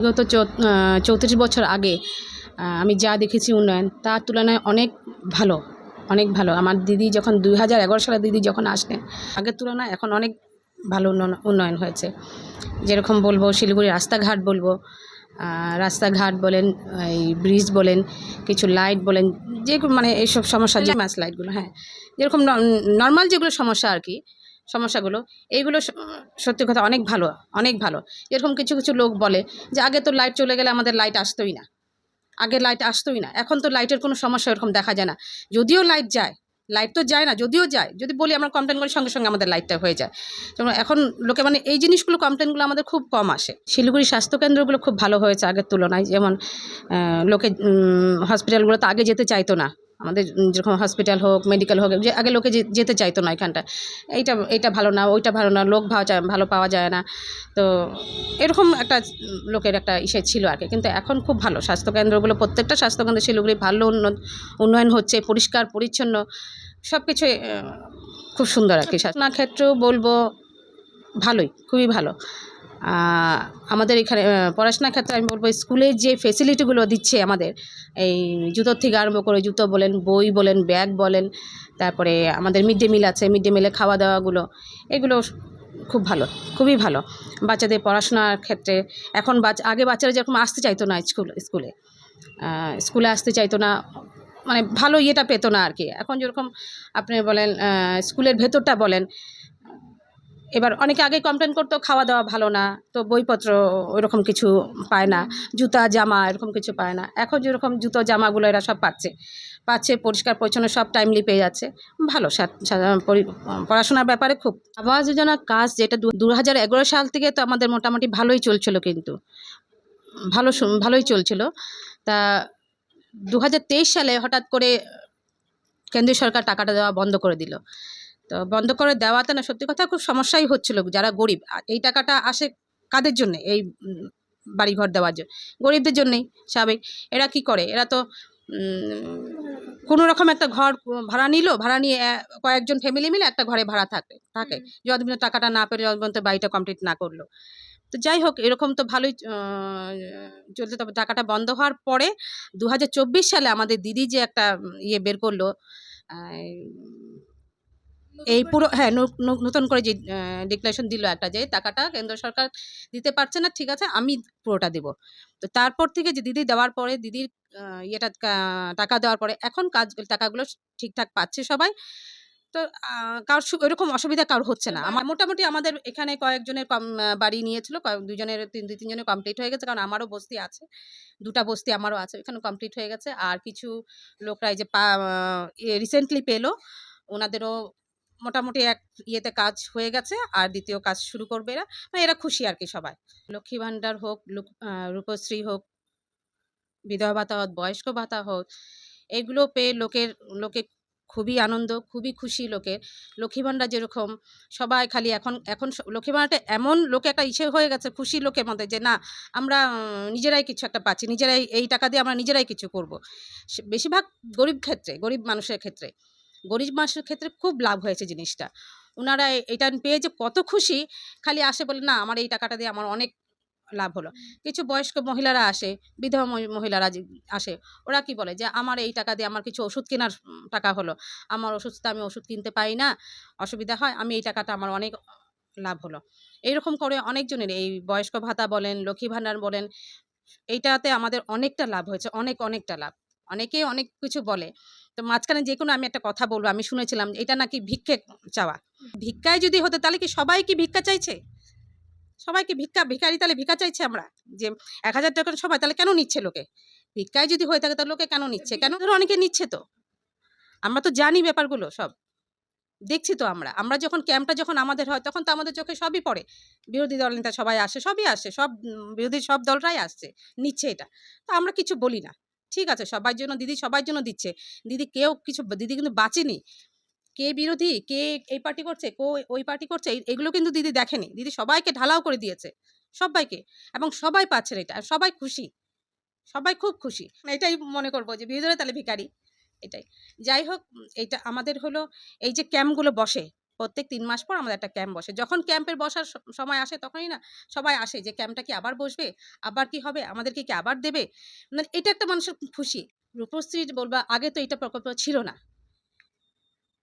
আহ, চৌত্রিশ বছর আগে আমি যা দেখেছি উন্নয়ন তার তুলনায় অনেক ভালো অনেক ভালো। আমার দিদি যখন দুই হাজার এগারো সালে দিদি যখন আসলেন আগের তুলনায় এখন অনেক ভালো উন্নয়ন উন্নয়ন হয়েছে। যেরকম বলব শিলিগুড়ি রাস্তাঘাট বলব রাস্তাঘাট বলেন এই ব্রিজ বলেন কিছু লাইট বলেন যে মানে এইসব সমস্যা যে ম্যাচ লাইটগুলো হ্যাঁ। যেরকম নর্মাল যেগুলো সমস্যা আর কি সমস্যাগুলো। এইগুলো সত্যি কথা অনেক ভালো অনেক ভালো। এরকম কিছু কিছু লোক বলে যে, আগে তো লাইট চলে গেলে আমাদের লাইট আসতোই না। আগে লাইট আসতোই না। এখন তো লাইটের কোনো সমস্যা এরকম দেখা যায় না। যদিও লাইট যায়, লাইট তো যায় না, যদিও যায়। যদি বলি আমরা কমপ্লেন করি, সঙ্গে সঙ্গে আমাদের লাইটটা হয়ে যায়। যেমন এখন লোকে মানে এই জিনিসগুলো কমপ্লেনগুলো আমাদের খুব কম আসে। শিলিগুড়ি স্বাস্থ্যকেন্দ্রগুলো খুব ভালো হয়েছে আগের তুলনায়। যেমন লোকে হসপিটালগুলো তো আগে যেতে চাইতো না। আমাদের যেরকম হসপিটাল হোক মেডিকেল হোক যে আগে লোকে যে- যেতে চাইতো না এখানটা। এইটা এইটা ভালো না ওইটা ভালো না লোক ভালো ভালো পাওয়া যায় না। তো এরকম একটা লোকের একটা ইসে ছিল আর কি কিন্তু এখন খুব ভালো। স্বাস্থ্যকেন্দ্রগুলো প্রত্যেকটা স্বাস্থ্যকেন্দ্র শিলিগুড়ি ভালো উন্নত উন্নয়ন হচ্ছে পরিষ্কার পরিচ্ছন্ন। সব কিছু খুব সুন্দর আর কি স্বাস্থ্য ক্ষেত্রেও বলব ভালোই খুবই ভালো। আমাদের এখানে পড়াশোনার ক্ষেত্রে আমি বলব স্কুলে যে ফেসিলিটিগুলো দিচ্ছে আমাদের, এই জুতোর থেকে আরম্ভ করে জুতো বলেন, বই বলেন, ব্যাগ বলেন, তারপরে আমাদের মিড ডে মিল আছে মিড ডে মিলে খাওয়া দাওয়াগুলো এগুলো খুব ভালো, খুবই ভালো। বাচ্চাদের পড়াশোনার ক্ষেত্রে, এখন বাচ্চা আগে বাচ্চারা যেরকম আসতে চাইতো না স্কুল, স্কুলে স্কুলে আসতে চাইতো না মানে ভালো ইয়েটা পেতো না আর কি। এখন যেরকম আপনি বলেন স্কুলের ভেতরটা বলেন এবার অনেকে আগে কমপ্লেন করতো খাওয়া দাওয়া ভালো না, তো বইপত্র ওইরকম কিছু পায় না, জুতা, জামা এরকম কিছু পায় না। এখন যেরকম জুতো, জামাগুলো এরা সব পাচ্ছে পাচ্ছে, পরিষ্কার, পরিচ্ছন্ন, সব টাইমলি পেয়ে যাচ্ছে। ভালো পড়াশোনার ব্যাপারে খুব। আবাস যোজনার কাজ যেটা দু হাজার এগারো সাল থেকে তো আমাদের মোটামুটি ভালোই চলছিল কিন্তু। ভালো ভালোই চলছিল। তা দু হাজার তেইশ সালে হঠাৎ করে কেন্দ্রীয় সরকার টাকাটা দেওয়া বন্ধ করে দিল। তো বন্ধ করে দেওয়াতে না সত্যি কথা খুব সমস্যাই হচ্ছিল যারা গরিব। এই টাকাটা আসে কাদের জন্য? এই বাড়িঘর দেওয়ার জন্য। গরিবদের জন্যেই স্বাভাবিক। এরা কি করে? এরা তো কোনো রকম একটা ঘর ভাড়া নিল ভাড়া নিয়ে কয়েকজন ফ্যামিলি মিলে একটা ঘরে ভাড়া থাকে থাকে। যতদিন টাকাটা না পেরে যতদিন বাড়িটা কমপ্লিট না করল। তো যাই হোক এরকম তো ভালোই চলতে তবে টাকাটা বন্ধ হওয়ার পরে দু হাজার চব্বিশ সালে আমাদের দিদি যে একটা ইয়ে বের করল এই পুরো হ্যাঁ নতুন করে যে ডিক্লারেশন দিল একটা যে টাকাটা কেন্দ্র সরকার দিতে পারছে না ঠিক আছে আমি পুরোটা দেব। তো তারপর থেকে যে দিদি দেওয়ার পরে দিদির ইয়েটা টাকা দেওয়ার পরে এখন কাজ টাকাগুলো ঠিকঠাক পাচ্ছে সবাই। তো আহ, এরকম অসুবিধা কারোর হচ্ছে না। আমার মোটামুটি আমাদের এখানে কয়েকজনের কম বাড়ি নিয়েছিল দুজনের তিন দুই তিনজনের কমপ্লিট হয়ে গেছে কারণ আমারও বস্তি আছে দুটা বস্তি আমারও আছে এখানে কমপ্লিট হয়ে গেছে। আর কিছু লোকরা এই যে পা রিসেন্টলি পেল ওনাদেরও মোটামুটি এক ইয়েতে কাজ হয়ে গেছে, আর দ্বিতীয় কাজ শুরু করবে এরা। মানে এরা খুশি আর কি সবাই। লক্ষ্মী ভাণ্ডার হোক রূপশ্রী হোক, বিধবা ভাতা হোক, বয়স্ক ভাতা হোক, এগুলো পেয়ে লোকের, লোকে খুবই আনন্দ, খুবই খুশি লোকের। লক্ষ্মী ভাণ্ডার যেরকম, সবাই খালি এখন এখন লক্ষ্মী ভাণ্ডারটা এমন লোকে একটা ইসে হয়ে গেছে, খুশি লোকের মধ্যে যে, না, আমরা নিজেরাই কিছু একটা পাচ্ছি, নিজেরাই এই টাকা দিয়ে আমরা নিজেরাই কিছু করব। বেশিরভাগ গরিব ক্ষেত্রে, গরিব মানুষের ক্ষেত্রে। গরিব মানুষের ক্ষেত্রে খুব লাভ হয়েছে জিনিসটা। ওনারা এটা পেয়ে যে কত খুশি, খালি আসে বলে, না, আমার এই টাকাটা দিয়ে আমার অনেক লাভ হলো। কিছু বয়স্ক মহিলারা আসে, বিধবা মহিলারা আসে, ওরা কি বলে যে, আমার এই টাকা দিয়ে আমার কিছু ওষুধ কেনার টাকা হলো। আমার ওষুধটা আমি ওষুধ কিনতে পাই না, অসুবিধা হয়, আমি এই টাকাটা আমার অনেক লাভ হলো। এইরকম করে অনেকজনের, এই বয়স্ক ভাতা বলেন, লক্ষ্মী ভাণ্ডার বলেন, এইটাতে আমাদের অনেকটা লাভ হয়েছে, অনেক, অনেকটা লাভ। অনেকে অনেক কিছু বলে। তো মাঝখানে যে কোনো আমি একটা কথা বলব, আমি শুনেছিলাম এটা নাকি ভিক্ষে চাওয়া। ভিক্ষায় যদি হতো তাহলে কি সবাই কি ভিক্ষা চাইছে? সবাই কি ভিক্ষা, ভিখারি তাহলে ভিক্ষা চাইছে আমরা? যে এক হাজার টাকা সবাই, তাহলে কেন নিচ্ছে লোকে? ভিক্ষায় যদি হয়ে থাকে তাহলে লোকে কেন নিচ্ছে? কেন? ধরো অনেকে নিচ্ছে তো। আমরা তো জানি ব্যাপারগুলো সব। দেখছি তো আমরা। আমরা যখন ক্যাম্পটা যখন আমাদের হয়, তখন তো আমাদের চোখে সবই পড়ে। বিরোধী দল, নেতা সবাই আসে, সবই আসে, সব বিরোধী সব দলরাই আসছে, নিচ্ছে এটা। তো আমরা কিছু বলি না। ঠিক আছে, সবার জন্য দিদি সবার জন্য দিচ্ছে। দিদি কেউ কিছু, দিদি কিন্তু বাঁচেনি। কে বিরোধী, কে এই পার্টি করছে, কো ওই পার্টি করছে এগুলো কিন্তু দিদি দেখেনি। দিদি সবাইকে ঢালাও করে দিয়েছে, সবাইকে। এবং সবাই পাচ্ছেন এটা সবাই খুশি। সবাই খুব খুশি। এটাই মনে করব যে বিরোধীরা তাহলে ভিখারি, এটাই। যাই হোক এটা আমাদের হলো এই যে ক্যাম্পগুলো বসে প্রত্যেক তিন মাস পর আমাদের একটা ক্যাম্প বসে। যখন ক্যাম্পের বসার সময় আসে তখনই না, সবাই আসে যে ক্যাম্পটা কি আবার বসবে? আবার কি হবে? আমাদেরকে কি আবার দেবে? মানে এটা একটা মানুষের খুশি। রূপশ্রী বলবা, আগে তো এটা প্রকল্প ছিল না।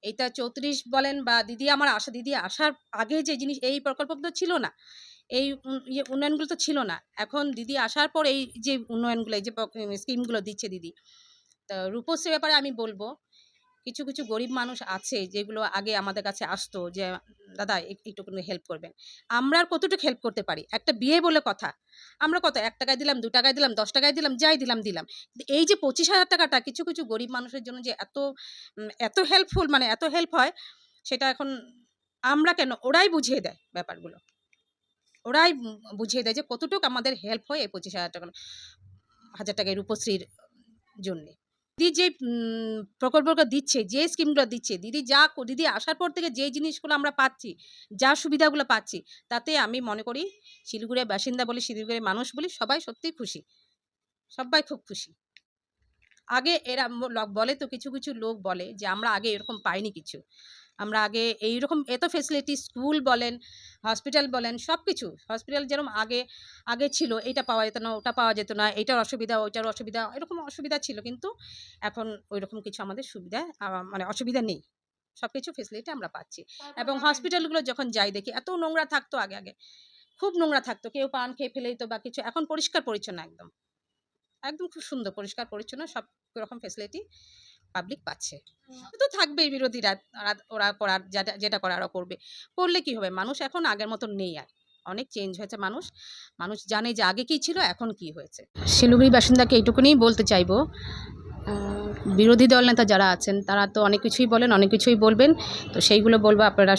এইটা চৌত্রিশ বলেন বা দিদি আমার আসা দিদি আসার আগে যে জিনিস, এই প্রকল্পগুলো ছিল না। এই ইয়ে উন্নয়নগুলো তো ছিল না। এখন দিদি আসার পর এই যে উন্নয়নগুলো, এই যে স্কিমগুলো দিচ্ছে দিদি। তা রূপশ্রী ব্যাপারে আমি বলব কিছু কিছু গরিব মানুষ আছে যেগুলো আগে আমাদের কাছে আসতো যে, দাদা এক- একটু হেল্প করবেন। আমরা আর কতটুকু হেল্প করতে পারি? একটা বিয়ে বলে কথা। আমরা কত, এক টাকায় দিলাম, দু টাকায় দিলাম, দশ টাকায় দিলাম, যাই দিলাম দিলাম। এই যে পঁচিশ হাজার টাকাটা কিছু কিছু গরিব মানুষের জন্য যে এত এত হেল্পফুল মানে এত হেল্প হয়, সেটা এখন আমরা কেন, ওরাই বুঝিয়ে দেয় ব্যাপারগুলো। ওরাই বুঝিয়ে দেয় যে কতটুকু আমাদের হেল্প হয় এই পঁচিশ হাজার টাকা, হাজার টাকায় রূপশ্রীর জন্যে। দিদি যে প্রকল্পগুলো দিচ্ছে, যে স্কিমগুলো দিচ্ছে, দিদি যা দিদি আসার পর থেকে যে জিনিসগুলো আমরা পাচ্ছি, যা সুবিধাগুলো পাচ্ছি, তাতে আমি মনে করি শিলিগুড়ির বাসিন্দা বলি, শিলিগুড়ির মানুষ বলি, সবাই সত্যিই খুশি। সবাই খুব খুশি। আগে এরা বলে তো কিছু কিছু লোক বলে যে, আমরা আগে এরকম পাইনি কিছু। আমরা আগে এইরকম এত ফেসিলিটি স্কুল বলেন হসপিটাল বলেন সব কিছু হসপিটাল যেরকম আগে আগে ছিল এটা পাওয়া যেত না ওটা পাওয়া যেত না এটার অসুবিধা ওইটার অসুবিধা এরকম অসুবিধা ছিল কিন্তু এখন ওই রকম কিছু আমাদের সুবিধা মানে অসুবিধা নেই। সব কিছু ফেসিলিটি আমরা পাচ্ছি। এবং হসপিটালগুলো যখন যাই দেখি এত নোংরা থাকতো আগে আগে। খুব নোংরা থাকতো কেউ পান খেয়ে ফেলে দিত বা কিছু এখন পরিষ্কার পরিচ্ছন্ন একদম। একদম খুব সুন্দর পরিষ্কার পরিচ্ছন্ন সব রকম ফেসিলিটি পাবলিক পাচ্ছে। তো থাকবেই বিরোধীরা। ওরা- করার যেটা যেটা করার করবে করলে কি হবে? মানুষ এখন আগের মতন নেই আর। অনেক চেঞ্জ হয়েছে মানুষ। মানুষ জানে যে আগে কী ছিল, এখন কি হয়েছে। শিলিগুড়ি বাসিন্দাকে এইটুকুনি বলতে চাইব। বিরোধী দল নেতা যারা আছেন, তারা তো অনেক কিছুই বলেন, অনেক কিছুই বলবেন। তো সেইগুলো বলব আপনারা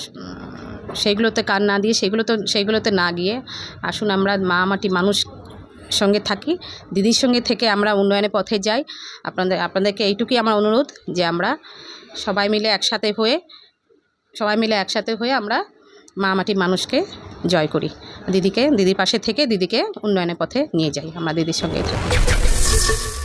সেইগুলোতে কান না দিয়ে সেগুলো তো, সেইগুলোতে না গিয়ে আসুন আমরা মা মাটি মানুষ সঙ্গে থাকি, দিদির সঙ্গে থেকে আমরা উন্নয়নের পথে যাই। আপনাদের, আপনাদেরকে এইটুকুই আমার অনুরোধ যে আমরা সবাই মিলে একসাথে হয়ে, সবাই মিলে একসাথে হয়ে আমরা মা মাটি মানুষকে জয় করি। দিদিকে, দিদির পাশে থেকে দিদিকে উন্নয়নের পথে নিয়ে যাই। আমরা দিদির সঙ্গে থাকি।